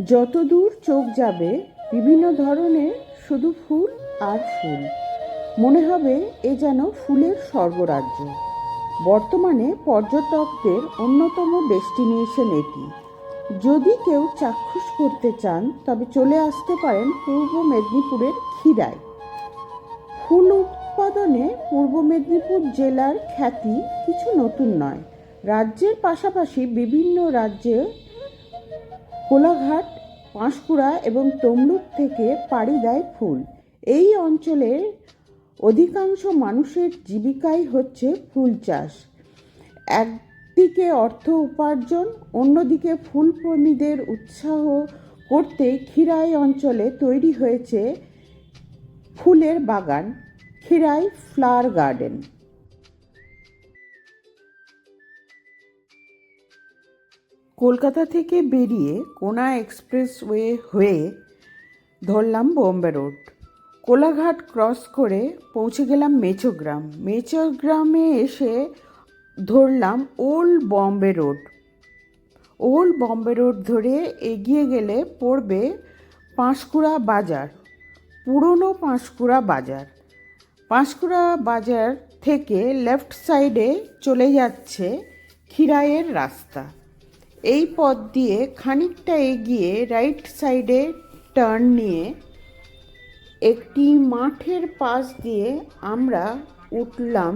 যত দূর চোখ যাবে, বিভিন্ন ধরনের শুধু ফুল আর ফুল। মনে হবে এ যেন ফুলের স্বর্গরাজ্য। বর্তমানে পর্যটকদের অন্যতম ডেস্টিনেশন এটি। যদি কেউ চাক্ষুষ করতে চান, তবে চলে আসতে পারেন পূর্ব মেদিনীপুরের ক্ষীরায়। ফুল উৎপাদনে পূর্ব মেদিনীপুর জেলার খ্যাতি কিছু নতুন নয়। রাজ্যের পাশাপাশি বিভিন্ন রাজ্যে কোলাঘাট, পাঁশকুড়া এবং তমলুক থেকে পাড়ি দেয় ফুল। এই অঞ্চলের অধিকাংশ মানুষের জীবিকাই হচ্ছে ফুল চাষ। একদিকে অর্থ উপার্জন, অন্যদিকে ফুলপ্রেমীদের উৎসাহ করতে খিরাই অঞ্চলে তৈরি হয়েছে ফুলের বাগান খিরাই ফ্লাওয়ার গার্ডেন। কলকাতা থেকে বেরিয়ে কোনা এক্সপ্রেসওয়ে হয়ে ধরলাম বোম্বে রোড। কোলাঘাট ক্রস করে পৌঁছে গেলাম মেচোগ্রাম। মেচোগ্রামে এসে ধরলাম old Bombay road. Old Bombay road ধরে এগিয়ে গেলে পড়বে পাঁশকুড়া বাজার, পুরনো পাঁশকুড়া বাজার। পাঁশকুড়া বাজার থেকে লেফট সাইডে চলে যাচ্ছে খিরাইয়ের রাস্তা। এই পথ দিয়ে খানিকটা এগিয়ে রাইট সাইডে টার্ন নিয়ে একটি মাঠের পাশ দিয়ে আমরা উঠলাম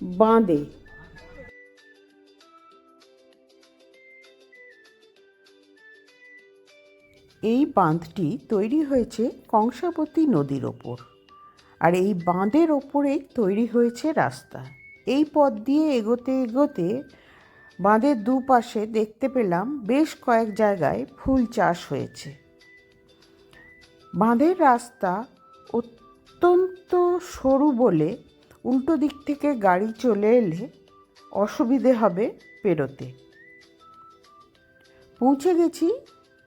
বাঁধে এই বাঁধটি তৈরি হয়েছে কংসাবতী নদীর ওপর আর এই বাঁধের ওপরেই তৈরি হয়েছে রাস্তা। এই পথ দিয়ে এগোতে এগোতে বাঁধের দুপাশে দেখতে পেলাম বেশ কয়েক জায়গায় ফুল চাষ হয়েছে। বাঁধের রাস্তা অত্যন্ত সরু বলে উল্টো দিক থেকে গাড়ি চলে এলে অসুবিধে হবে পেরোতে। পৌঁছে গেছি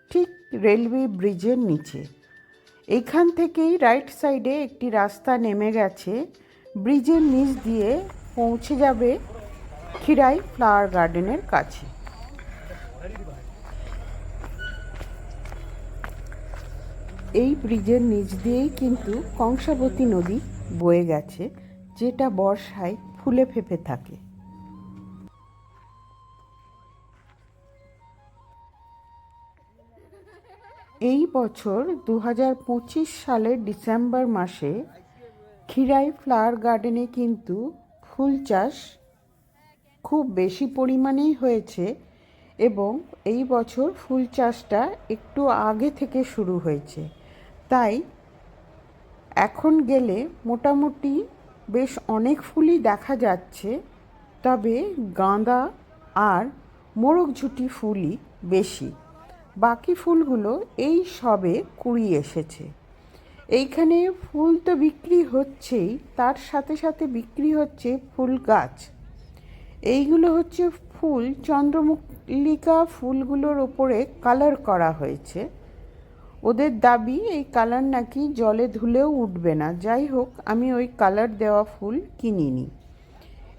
ঠিক রেলওয়ে ব্রিজের নিচে। এখান থেকেই রাইট সাইডে একটি রাস্তা নেমে গেছে। ব্রিজের নিচ দিয়ে পৌঁছে যাবে খিরাই ফ্লাওয়ার গার্ডেনের কাছে। এই ব্রিজের নিচ দিয়েই কিন্তু কংসাবতী নদী বয়ে গেছে, যেটা বর্ষায় ফুলে ফেপে থাকে। এই বছর দু সালের ডিসেম্বর মাসে খিরাই ফ্লাওয়ার গার্ডেনে কিন্তু ফুল চাষ খুব বেশি পরিমাণেই হয়েছে এবং এই বছর ফুল চাষটা একটু আগে থেকে শুরু হয়েছে। তাই এখন গেলে মোটামুটি বেশ অনেক ফুলই দেখা যাচ্ছে, তবে গাঁদা আর মোরগঝুটি ফুলই বেশি। বাকি ফুলগুলো এই সবে কুড়ি এসেছে। এইখানে ফুল তো বিক্রি হচ্ছেই, তার সাথে সাথে বিক্রি হচ্ছে ফুল গাছ। এইগুলো হচ্ছে ফুল, চন্দ্রমল্লিকা ফুলগুলোর ওপরে কালার করা হয়েছে। ওদের দাবি, এই কালার নাকি জলে ধুলেও উঠবে না। যাই হোক, আমি ওই কালার দেওয়া ফুল কিনিনি।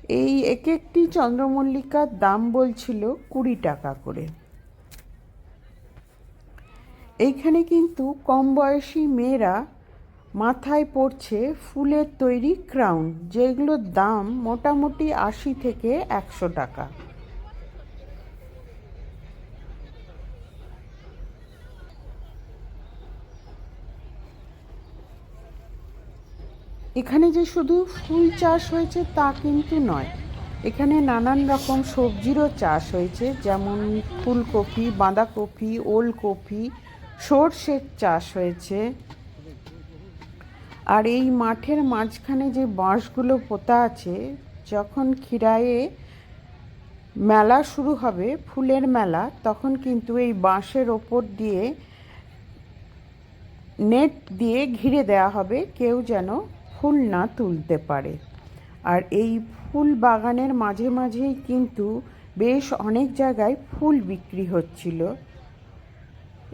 এই এক একটি চন্দ্রমল্লিকার দাম বলছিল কুড়ি টাকা করে। এইখানে কিন্তু কম বয়সী মেয়েরা মাথায় পড়ছে ফুলের তৈরি ক্রাউন, যেগুলোর দাম মোটামুটি আশি থেকে একশো টাকা। এখানে যে শুধু ফুল চাষ হয়েছে তা কিন্তু নয়, এখানে নানান রকম সবজিরও চাষ হয়েছে, যেমন ফুলকপি, বাঁধাকপি, ওলকপি, সর্ষের চাষ হয়েছে। আর এই মাঠের মাঝখানে যে বাঁশগুলো পোতা আছে, যখন খিরায়ে মেলা শুরু হবে, ফুলের মেলা, তখন কিন্তু এই বাঁশের ওপর দিয়ে নেট দিয়ে ঘিরে দেওয়া হবে, কেউ যেন ফুল না তুলতে পারে। আর এই ফুল বাগানের মাঝে মাঝেই কিন্তু বেশ অনেক জায়গায় ফুল বিক্রি হচ্ছিল।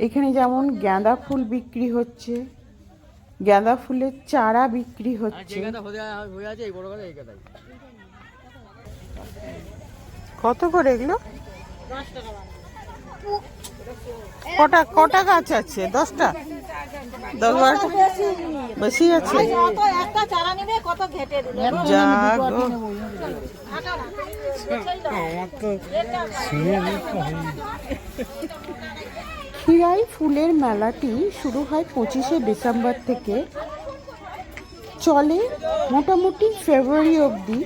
এখানে যেমন গাঁদা ফুল বিক্রি হচ্ছে গাঁদা ফুলের চারা বিক্রি হচ্ছে। কত করে এগুলো? কটা কটা গাছ আছে? দশটা? দশ বারোটা? বেশি আছে? খিরাই ফুলের মেলাটি শুরু হয় পঁচিশে ডিসেম্বর থেকে। চলে মোটামুটি ফেব্রুয়ারি অবধি।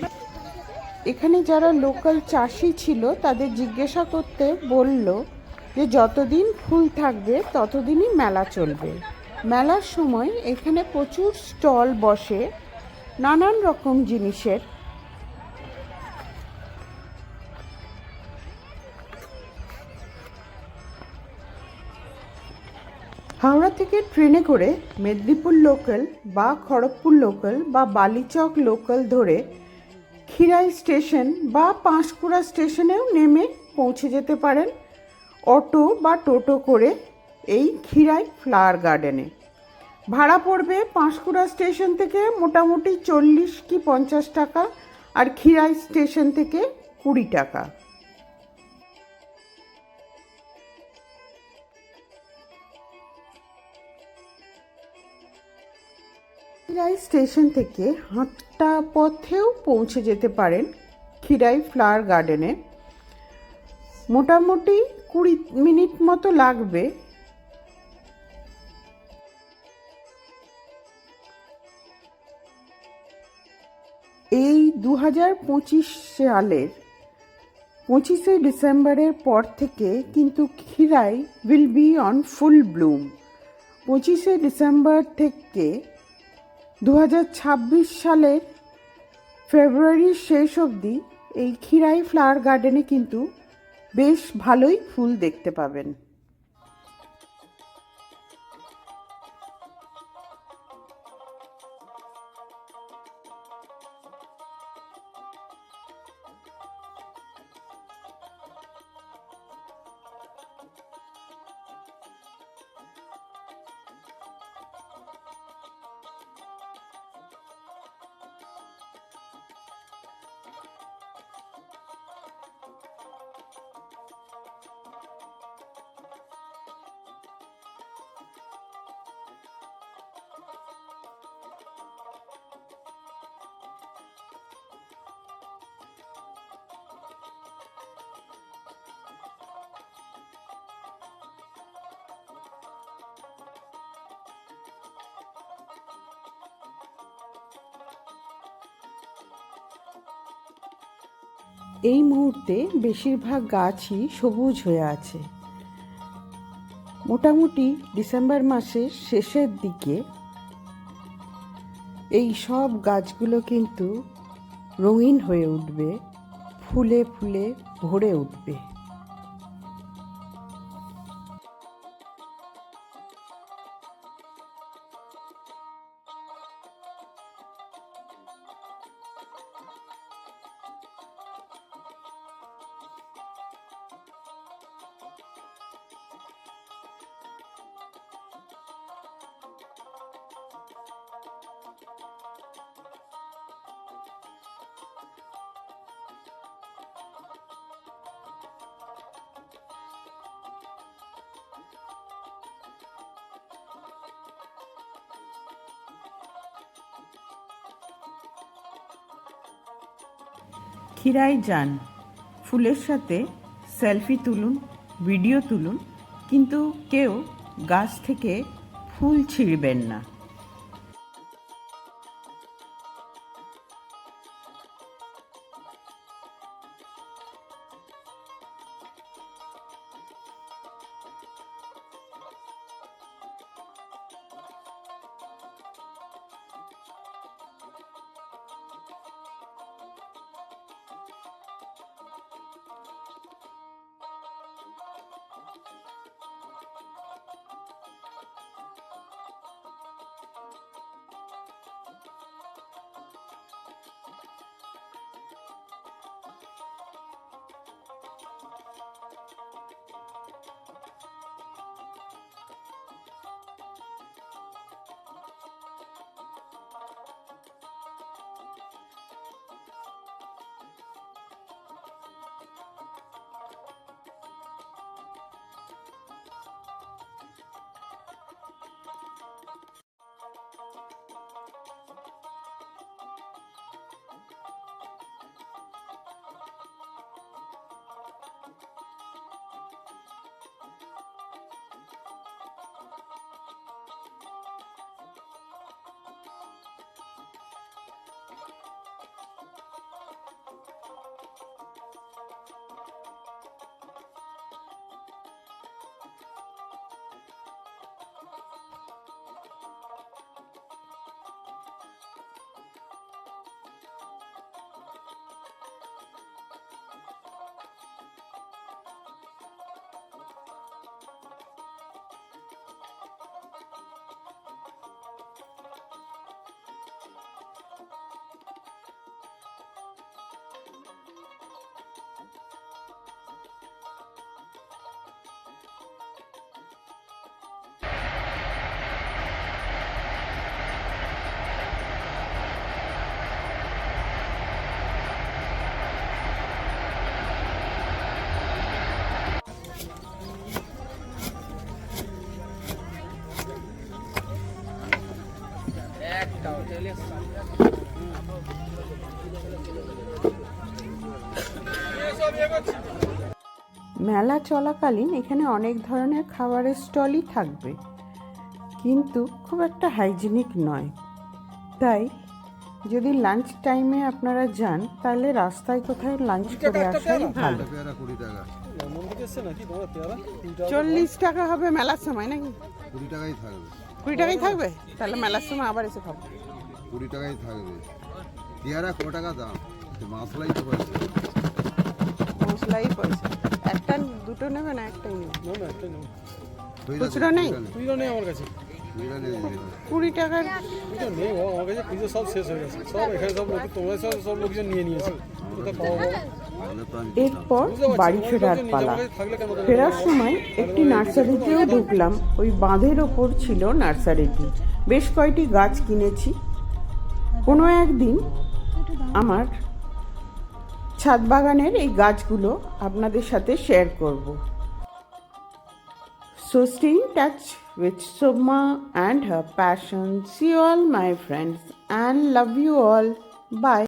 এখানে যারা লোকাল চাষি ছিল, তাদের জিজ্ঞাসা করতে বলল যে, যতদিন ফুল থাকবে, ততদিনই মেলা চলবে। মেলার সময় এখানে প্রচুর স্টল বসে নানান রকম জিনিসের থেকে ট্রেনে করে মেদিনীপুর লোকাল বা খড়গপুর লোকাল বা বালিচক লোকাল ধরে খিরাই স্টেশন বা পাঁশকুড়া স্টেশনেও নেমে পৌঁছে যেতে পারেন। অটো বা টোটো করে এই খিরাই ফ্লাওয়ার গার্ডেনে ভাড়া পড়বে পাঁশকুড়া স্টেশন থেকে মোটামুটি চল্লিশ কি পঞ্চাশ টাকা আর খিরাই স্টেশন থেকে কুড়ি টাকা। খিরাই স্টেশন থেকে হাঁটা পথেও পৌঁছে যেতে পারেন খিরাই ফ্লাওয়ার গার্ডেনে। মোটামুটি কুড়ি মিনিট মতো লাগবে। এই দু হাজার পঁচিশ সালের পঁচিশে ডিসেম্বরের পর থেকে কিন্তু Khirai will be on full bloom. পঁচিশে ডিসেম্বর থেকে দু হাজার ছাব্বিশ সালের ফেব্রুয়ারির শেষ অবধি এই খিরাই ফ্লাওয়ার গার্ডেনে কিন্তু বেশ ভালোই ফুল দেখতে পাবেন। এই মুহূর্তে বেশিরভাগ গাছই সবুজ হয়ে আছে। মোটামুটি ডিসেম্বর মাসের শেষের দিকে এই সব গাছগুলো কিন্তু রঙিন হয়ে উঠবে, ফুলে ফুলে ভরে উঠবে। খিরাই যান, ফুলের সাথে সেলফি তুলুন, ভিডিও তুলুন, কিন্তু কেউ গাছ থেকে ফুল ছিঁড়বেন না। মেলা চলাকালীন এখানে অনেক ধরনের খাবারের স্টলই থাকবে। কিন্তু খুব একটা হাইজিনিক নয়। তাই যদি লাঞ্চ টাইমে আপনারা যান তাহলে রাস্তায় কোথায় লাঞ্চ করে আসাই ভালো। চল্লিশ টাকা হবে মেলার সময় নাকি? কুড়ি টাকাই থাকবে। কুড়ি টাকাই থাকবে? তাহলে মেলার সময় আবার এসে খাব। কুড়ি টাকাই থাকবে। পেয়ারা ক টাকা দাম? মাসলাই তো পয়সা। মশলাই পয়সা। দুটো নেবে না একটাই নেবে? হয়ে খুচরো নেই? খুচরো নেই আমার কাছে। কুড়ি টাকার খুচরো নেই বাবা, আমার কাছে খুচরো সব শেষ হয়ে গেছে। সব এখানে সব লোক তোমরা সব সব লোকজন নিয়ে নিয়েছে। আমি এরপর বাড়ি ফেরার পালা? ফেরার সময় একটি নার্সারিতেও ঢুকলাম। ওই বাঁধের ওপর ছিল নার্সারিটি। বেশ কয়টি গাছ কিনেছি। কোনো একদিন আমার ছাদ বাগানের এই গাছগুলো আপনাদের সাথে শেয়ার করব। So stay in touch with Soma and have passion see all my friends and love you all bye